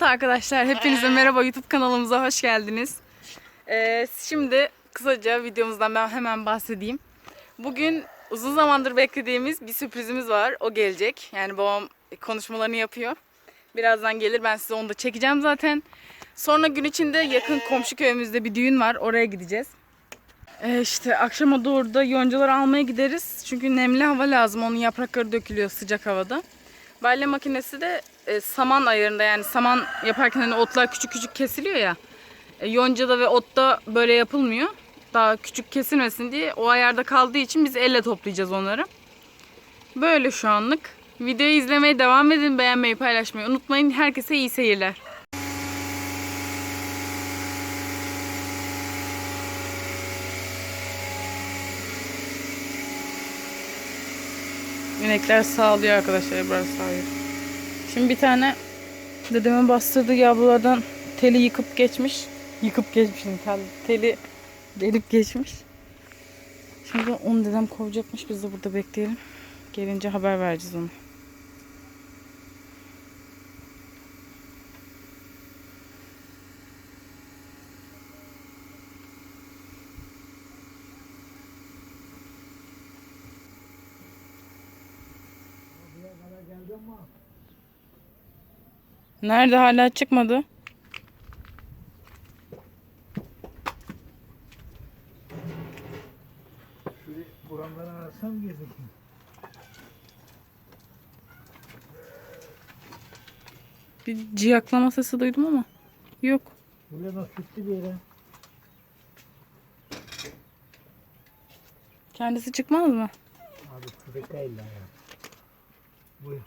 Evet arkadaşlar hepinize merhaba YouTube kanalımıza hoş geldiniz. Ee, şimdi kısaca videomuzdan ben hemen bahsedeyim. Bugün uzun zamandır beklediğimiz bir sürprizimiz var. O gelecek. Yani babam konuşmalarını yapıyor. Birazdan gelir ben size onu da çekeceğim zaten. Sonra gün içinde yakın komşu köyümüzde bir düğün var. Oraya gideceğiz. Ee, işte akşama doğru da yoncaları almaya gideriz. Çünkü nemli hava lazım. Onun yaprakları dökülüyor sıcak havada. Balya makinesi de e, saman ayarında yani saman yaparken hani otlar küçük küçük kesiliyor ya. E, yoncada ve otta böyle yapılmıyor. Daha küçük kesilmesin diye o ayarda kaldığı için biz elle toplayacağız onları. Böyle şu anlık. Videoyu izlemeye devam edin, beğenmeyi, paylaşmayı unutmayın. Herkese iyi seyirler. İnekler sağlıyor arkadaşlar. Burası sağlıyor. Şimdi bir tane dedemin bastırdığı yavrulardan teli yıkıp geçmiş. Yıkıp geçmiş. yani Tel, teli delip geçmiş. Şimdi onu dedem kovacakmış. Biz de burada bekleyelim. Gelince haber vereceğiz onu. Nerede hala çıkmadı? Şöyle buramları arasam gezdik. Bir ciyaklama sesi duydum ama. Yok. Böyle nasıl gitti bir yere? Kendisi çıkmaz mı? Abi köpek değil ya. Buyur.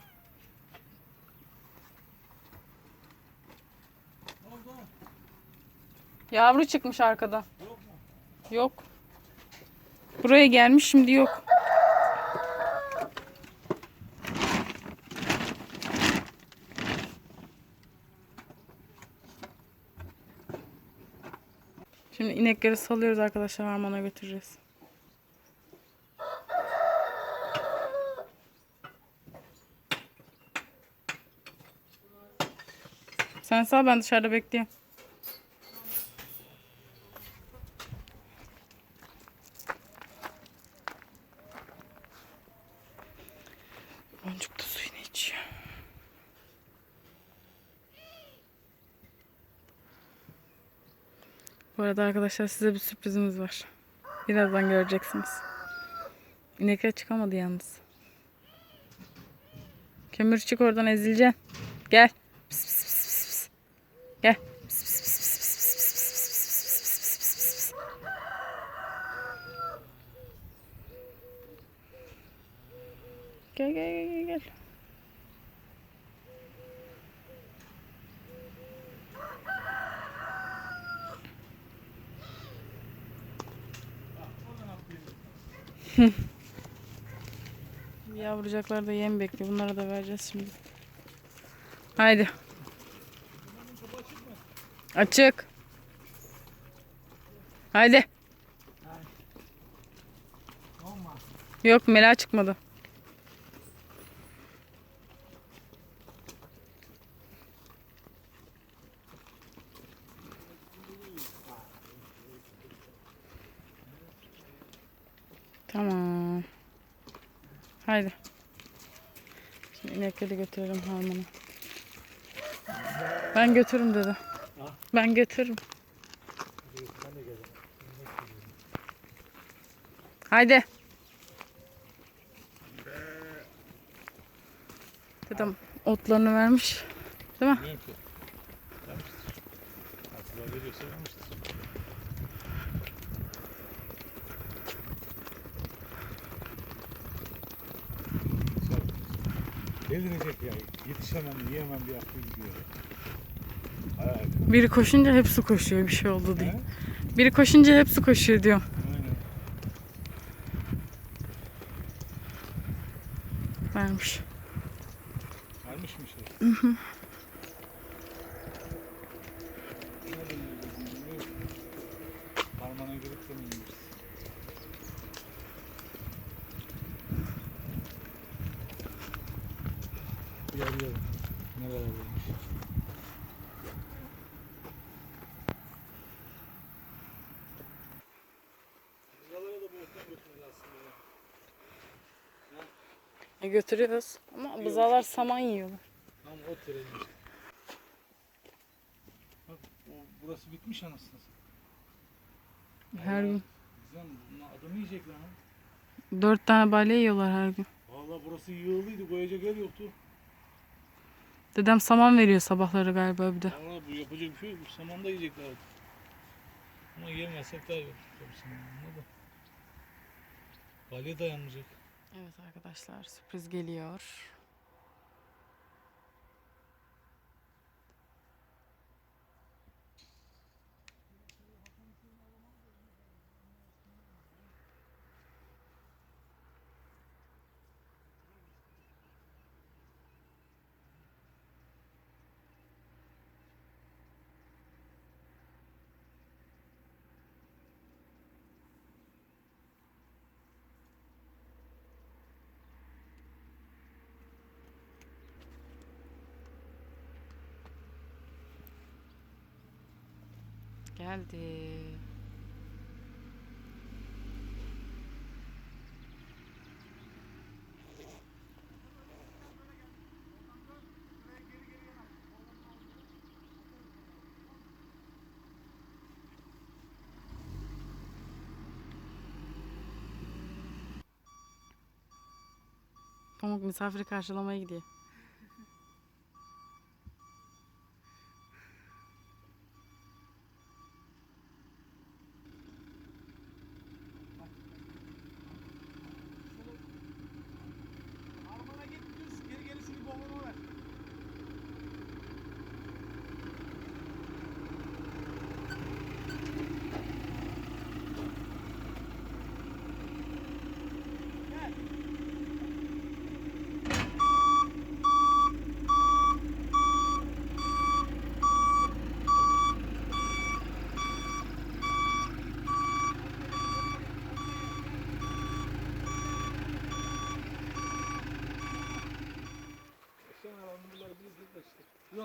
Yavru çıkmış arkada. Yok. Buraya gelmiş şimdi yok. Şimdi inekleri salıyoruz arkadaşlar harmana götüreceğiz. Sen sağ ben dışarıda bekleyeyim. Arada arkadaşlar size bir sürprizimiz var. Birazdan göreceksiniz. İnekler çıkamadı yalnız. Kömür çık oradan ezileceksin. Gel. Pıs pıs pıs pıs pıs. Gel. Gel gel gel gel Yavrucaklar da yem bekliyor. Bunlara da vereceğiz şimdi. Haydi. Açık. Haydi. Yok Mela çıkmadı. Tamam. Haydi. İnekleri götürelim harmana. Ben götürürüm dedi. Ben götürürüm. Haydi. Dedem otlarını vermiş. Değil mi? Niye ki? Aslında veriyorsa vermiştir. Delirecek ya. Yetişemem, yiyemem bir aklı gidiyor. Evet. Biri koşunca hepsi koşuyor bir şey oldu diye. He? Biri koşunca hepsi koşuyor diyorum. Aynen. Vermiş. Almış mı şey? Hı hı. Harmana girip de mi yiyoruz? Bir arıyorum. Ne var arıyormuş? E, götürüyoruz. Ama buzağlar saman yiyorlar. Tam o trenin işte. Bak o, burası bitmiş anasını. satayım. Her gün. Güzel bunlar adamı yiyecekler ha. Dört tane balya yiyorlar her gün. Valla burası yığılıydı koyacak yer yoktu. Dedem saman veriyor sabahları galiba bir de. Valla bu yapacak bir şey yok. Bu saman da yiyecekler artık. Ama yemezsek daha iyi olur. Tabii samanla da. Balya dayanmayacak. Evet arkadaşlar sürpriz geliyor. Geldi. Pamuk misafiri karşılamaya gidiyor.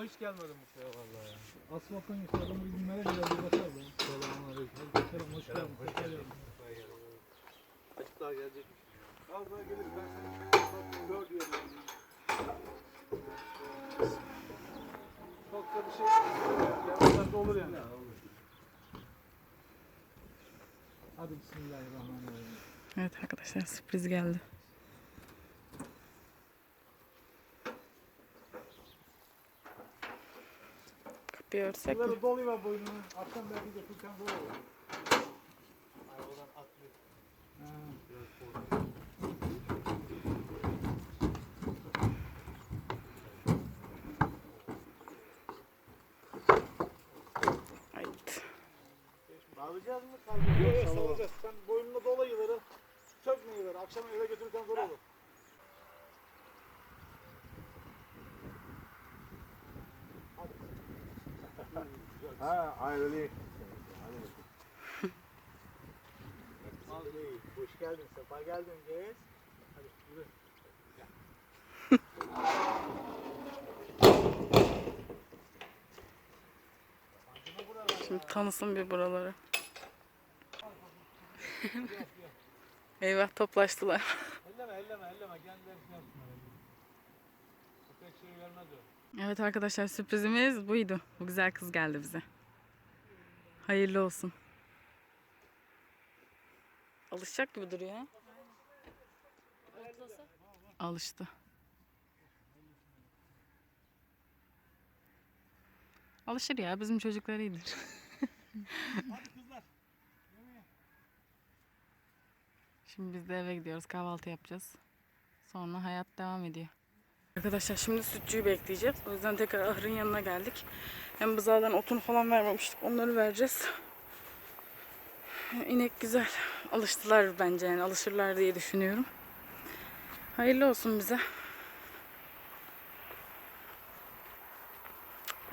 Hiç gelmedim bu köye vallahi ya. Asfalttan geçti adamı bilmeye bile bir bakar lan. Selamünaleyküm. Selam hoş geldin. Tekrar geldin. Açık daha gelecekmiş. Az daha gelir ben seni gör diyorum. Çok da bir şey yapmadan da olur yani. Hadi bismillahirrahmanirrahim. Evet arkadaşlar sürpriz geldi. Kapıyı örtsek mi? Bunları dolayıver boynunu. Akşam belki de Furkan böyle olur. Arabadan atlıyor. Ait. Bağlayacağız mı? Yok yok salacağız. Sen boynuna dola yılları. Sökme yılları. Akşam eve götürürken zor olur. Ha ayrılı. Hoş geldin. Sefa geldin. Geç. Hadi yürü. Şimdi tanısın bir buraları. Eyvah toplaştılar. Elleme elleme elleme. Vermez o. Evet arkadaşlar sürprizimiz buydu. Bu güzel kız geldi bize. Hayırlı olsun. Alışacak gibi duruyor ha? Alıştı. Alışır ya bizim çocuklar iyidir. Şimdi biz de eve gidiyoruz kahvaltı yapacağız. Sonra hayat devam ediyor. Arkadaşlar şimdi sütçüyü bekleyeceğiz. O yüzden tekrar ahırın yanına geldik. Hem buzağdan otunu falan vermemiştik. Onları vereceğiz. İnek güzel. Alıştılar bence yani. Alışırlar diye düşünüyorum. Hayırlı olsun bize.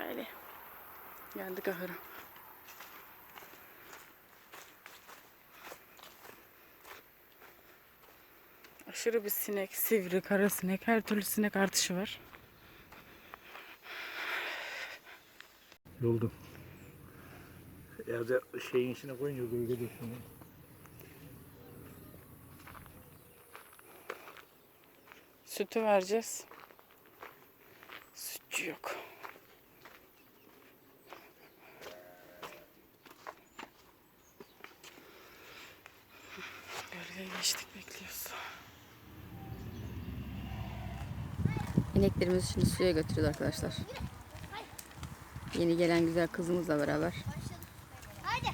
Böyle. Geldik ahıra. Aşırı bir sinek, sivri, kara sinek, her türlü sinek artışı var. Yoldum. Evde şeyin içine koyunca gölge düşsün. Sütü vereceğiz. Sütçü yok. Bölgeye geçtik bekliyoruz. İneklerimizi şimdi suya götürüyoruz arkadaşlar. Yeni gelen güzel kızımızla beraber. Hadi.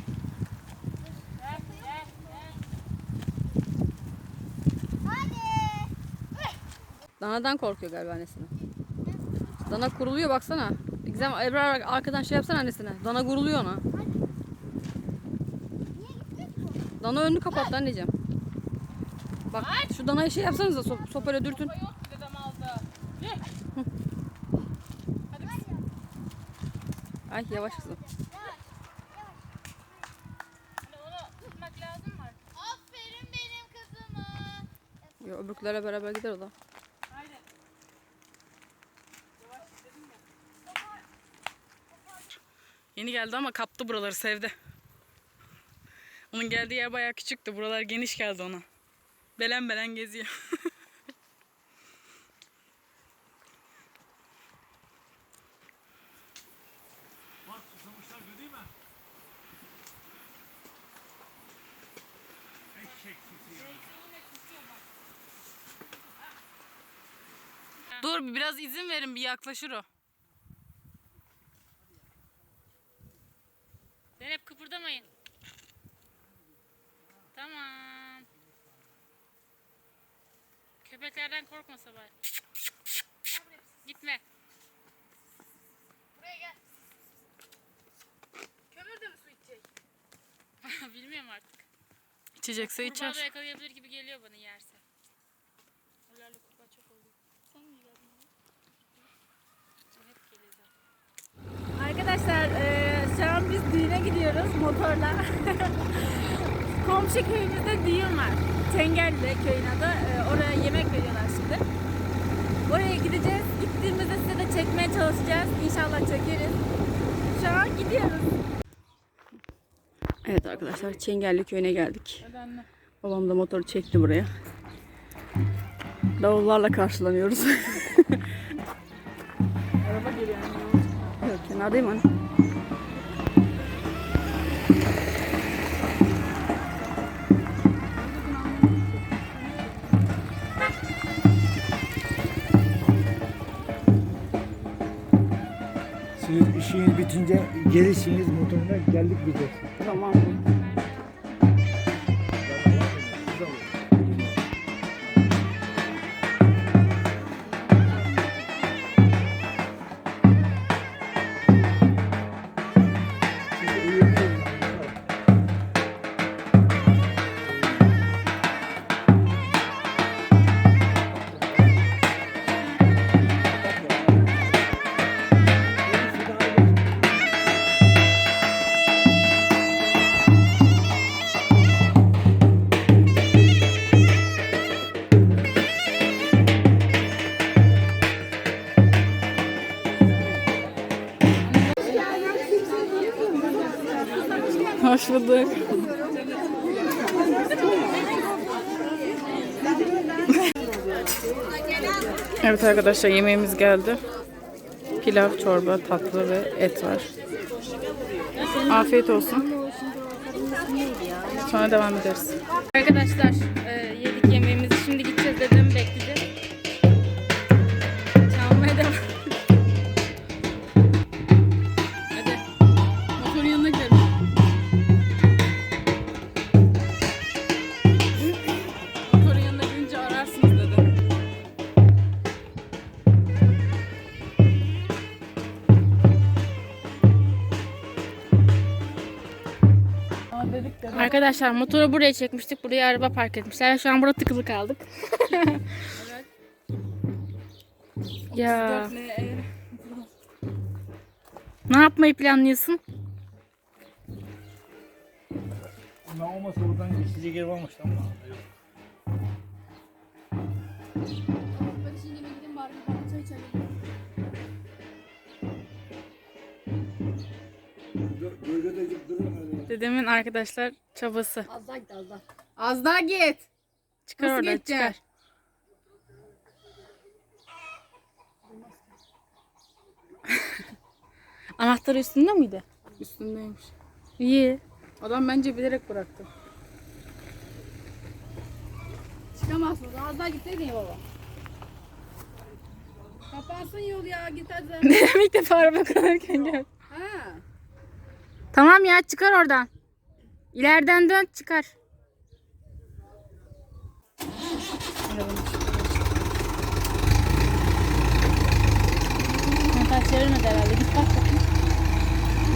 Danadan korkuyor galiba annesine. Dana kuruluyor baksana. Gizem Ebrar arkadan şey yapsana annesine. Dana kuruluyor ona. Dana önünü kapattı anneciğim. Bak şu danayı şey yapsanıza sop- sopayla dürtün. Yok dedem aldı. Ay yavaş kızım. Onu tutmak lazım mı? Aferin benim kızıma. Yo, öbürkülerle beraber gider o da. Haydi. Yeni geldi ama kaptı buraları sevdi. Onun geldiği yer bayağı küçüktü. Buralar geniş geldi ona. Belen belen geziyor. Bak susamışlar göreyim mi? Eşek sisi ya. Dur bir biraz izin verin bir yaklaşır o. Zeynep kıpırdamayın. Tamam. Köpeklerden korkma Sabah. Gitme. Buraya gel. Kömür de mi su içecek? Bilmiyorum artık. İçecekse Kurbağa da içer. yakalayabilir gibi geliyor bana yerse. Ölerle kurbağa çok oluyor. Sen mi geldin? O hep geliyor zaten. Arkadaşlar eee, şu an biz düğüne gidiyoruz motorla. Komşu köyümüzde düğün var. Tengelli köyün adı. Eee, oraya yemek veriyorlar şimdi. Oraya gideceğiz. Gittiğimizde size de çekmeye çalışacağız. İnşallah çekeriz. Şu an gidiyoruz. Evet arkadaşlar Çengelli köyüne geldik. Babam da motoru çekti buraya. Davullarla karşılanıyoruz. Kenardayım hani. Siz işiniz bitince gelirsiniz motoruna geldik diyeceksiniz. Tamam. Evet arkadaşlar yemeğimiz geldi. Pilav, çorba, tatlı ve et var. Afiyet olsun. Sonra devam ederiz. Arkadaşlar e, yedik yemeğimizi. Arkadaşlar motoru buraya çekmiştik. Buraya araba park etmişler. Şu an burada tıkılı kaldık. ya ne yapmayı planlıyorsun? Ne olmasa oradan geçecek ev almış ama. Yok. Gölgede durun öyle. Dedemin arkadaşlar çabası. Az daha git az daha. Az daha git. Çıkar Nasıl oradan geçeceksin? çıkar. Anahtarı üstünde miydi? Üstündeymiş. İyi. Adam bence bilerek bıraktı. Çıkamazsınız. Az daha gitseydin ya baba. Kapansın yol ya git hadi. Dedem ilk defa araba kullanırken geldi. Ha. Tamam ya çıkar oradan. İleriden dön çıkar. Kontağı çevirmedi herhalde. Git bak bakayım.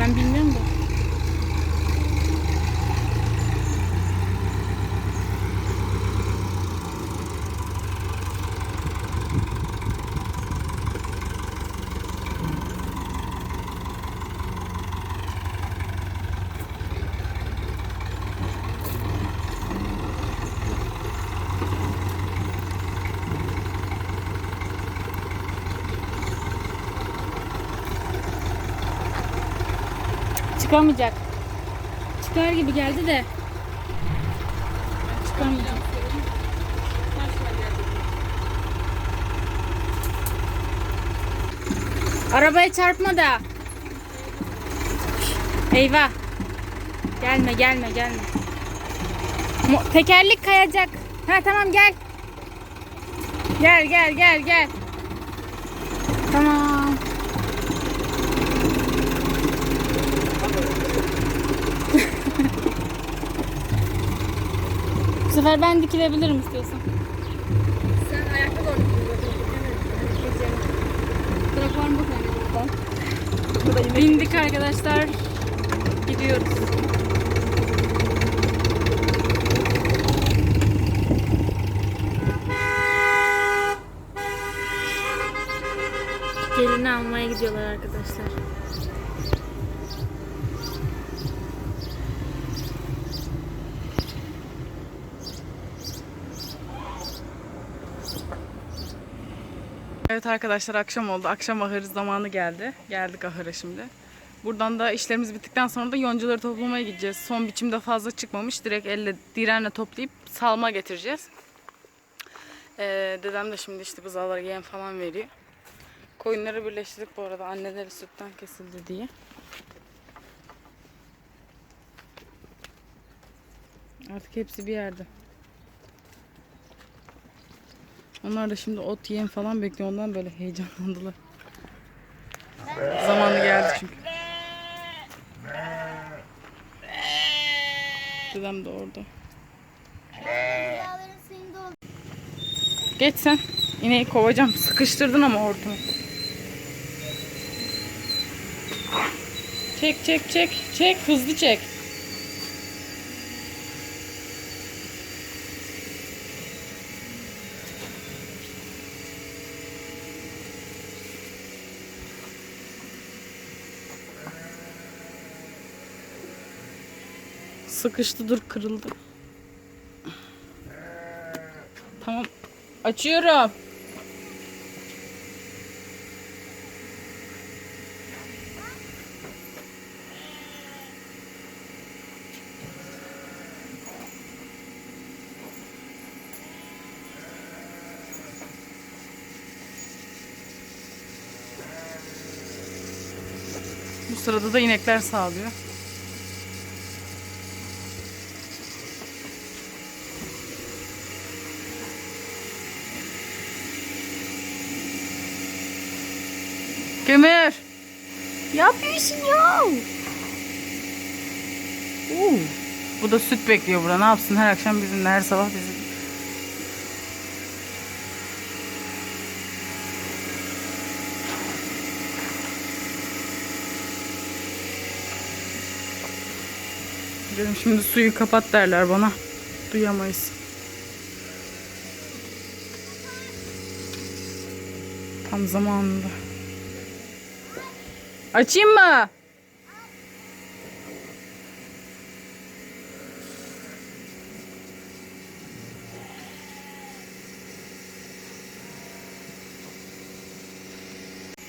Ben bilmiyorum da. Çıkamayacak. Çıkar gibi geldi de. Çıkamayacak. Arabaya çarpma da. Eyvah. Gelme gelme gelme. Mo- tekerlik kayacak. Ha tamam gel. Gel gel gel gel. Tamam. Bu sefer ben dikilebilirim istiyorsan. Sen ayakta doğru Bırak var mı Bindik arkadaşlar. Gidiyoruz. Gelini almaya gidiyorlar arkadaşlar. Evet arkadaşlar akşam oldu. Akşam ahırı zamanı geldi. Geldik ahıra şimdi. Buradan da işlerimiz bittikten sonra da yoncaları toplamaya gideceğiz. Son biçimde fazla çıkmamış. Direkt elle direnle toplayıp salma getireceğiz. Ee, dedem de şimdi işte buzağlara yem falan veriyor. Koyunları birleştirdik bu arada. Anneleri sütten kesildi diye. Artık hepsi bir yerde. Onlar da şimdi ot yem falan bekliyor. Ondan böyle heyecanlandılar. Zamanı geldi çünkü. Dedem de orada. Geç sen. İneği kovacağım. Sıkıştırdın ama hortumu. Çek çek çek. Çek hızlı çek. Sıkıştı dur kırıldı. Tamam. Açıyorum. Bu sırada da inekler sağlıyor. Kömür. Yapıyorsun ya. Oo. Bu da süt bekliyor burada. Ne yapsın her akşam bizimle, her sabah bizim. Dedim şimdi suyu kapat derler bana. Duyamayız. Tam zamanında. Açayım mı?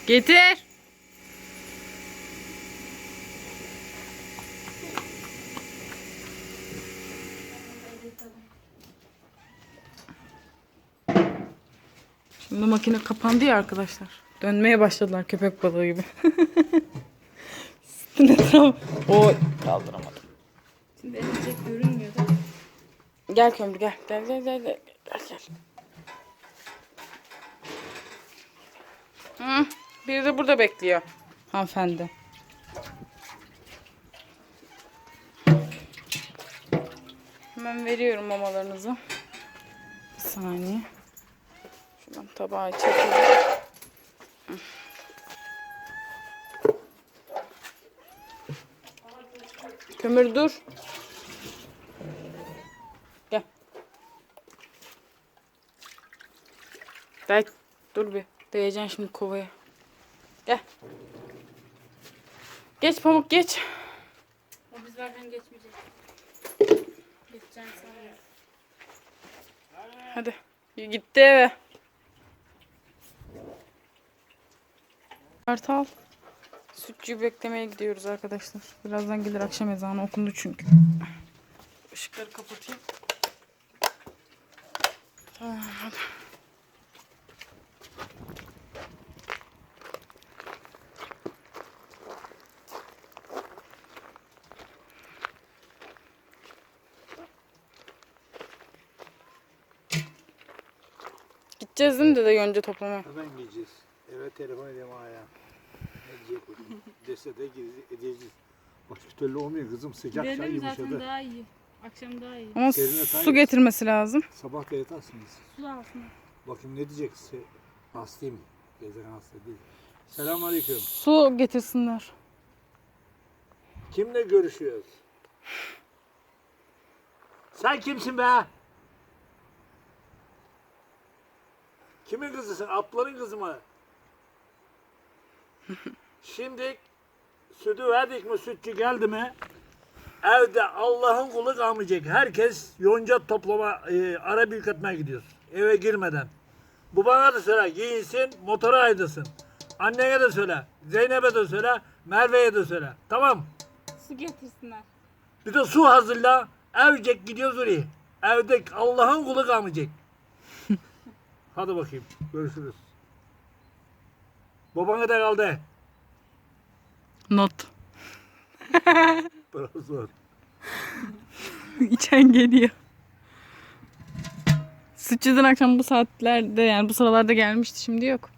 Getir. Şimdi makine kapandı ya arkadaşlar. Dönmeye başladılar köpek balığı gibi. Bütün etraf. O kaldıramadım. Şimdi elecek görünmüyor da. Gel kömür gel. Gel gel gel gel. Gel gel. Hı, biri de burada bekliyor. Hanımefendi. Hemen veriyorum mamalarınızı. Bir saniye. Şuradan tabağı çekelim. Kömür dur. Gel. Gel. Dur bir. Değeceksin şimdi kovaya. Gel. Geç pamuk geç. O bizlerden geçmeyecek. Geçeceğim sanıyorum. Hadi. Gitti eve. Kartal. Sütçüyü beklemeye gidiyoruz arkadaşlar. Birazdan gelir akşam ezanı okundu çünkü. Işıkları kapatayım. Tamam hadi. Gideceğiz değil mi dede yonca toplamaya? Hemen gideceğiz. Eve telefon edeyim ayağa. Ne diyecek bakayım. Dese de gideceğiz- edeceğiz. Başka türlü olmuyor kızım. Sıcak çay Gidelim zaten yumuşadı. daha iyi. Akşam daha iyi. Ama Serine su tayyip. getirmesi lazım. Sabah da yatarsınız. Su da alsın. Bakayım ne diyecek size. Hastayım. Gezegen hasta değil. Selamünaleyküm. Su getirsinler. Kimle görüşüyoruz? Sen kimsin be? Kimin kızısın? Apların kızı mı? Şimdi sütü verdik mi sütçü geldi mi? Evde Allah'ın kulu kalmayacak. Herkes yonca toplama, e, ara büyük etmeye gidiyoruz. Eve girmeden. Bu bana da söyle giyinsin, motora aydısın. Annene de söyle, Zeynep'e de söyle, Merve'ye de söyle. Tamam. Su getirsinler. Bir de su hazırla. Evcek gidiyoruz oraya. Evde Allah'ın kulu kalmayacak. Hadi bakayım. Görüşürüz. Babana da kaldı. Not. Biraz zor. İçen geliyor. Sütçüden akşam bu saatlerde yani bu sıralarda gelmişti şimdi yok.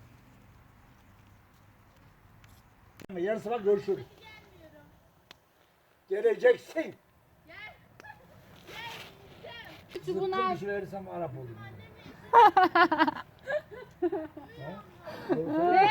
Yarın sabah görüşürüz. Geleceksin. Zıkkım bir şey verirsem Arap olurum. 네.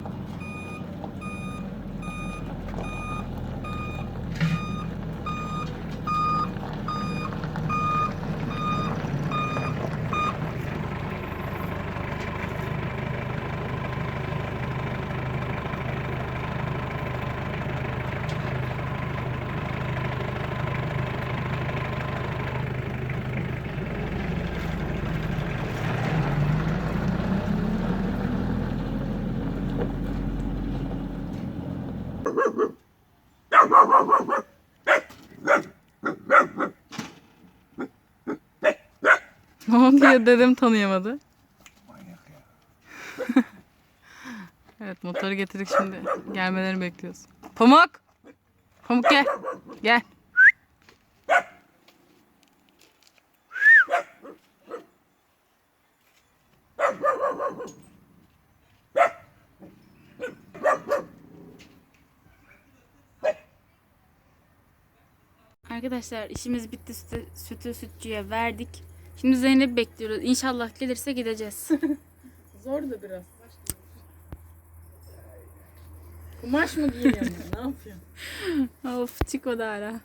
Ne oldu ya dedem tanıyamadı. evet motoru getirdik şimdi. Gelmelerini bekliyoruz. Pamuk! Pamuk gel. Gel. Arkadaşlar işimiz bitti. Sütü, sütü sütçüye verdik. Şimdi Zeynep bekliyoruz. İnşallah gelirse gideceğiz. Zor da biraz. Kumaş mı giyiniyorsun? ne yapıyorsun? of çık o da ara.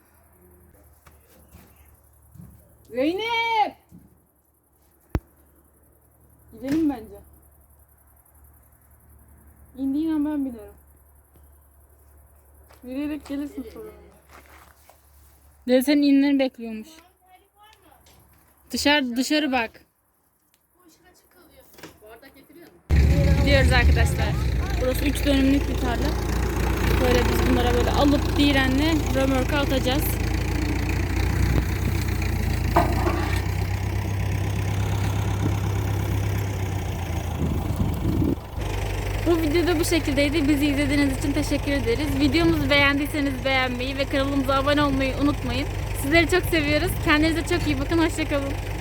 Zeynep! Gidelim bence. İndiğin an ben binerim. Yürüyerek gelirsin sonra. Dede senin inmeni bekliyormuş. Dışarı dışarı bak. Gidiyoruz arkadaşlar. Burası 3 dönümlük bir tarla. Böyle biz bunlara böyle alıp direnle römorka atacağız. Bu videoda bu şekildeydi. Bizi izlediğiniz için teşekkür ederiz. Videomuzu beğendiyseniz beğenmeyi ve kanalımıza abone olmayı unutmayın. Sizleri çok seviyoruz. Kendinize çok iyi bakın. Hoşçakalın.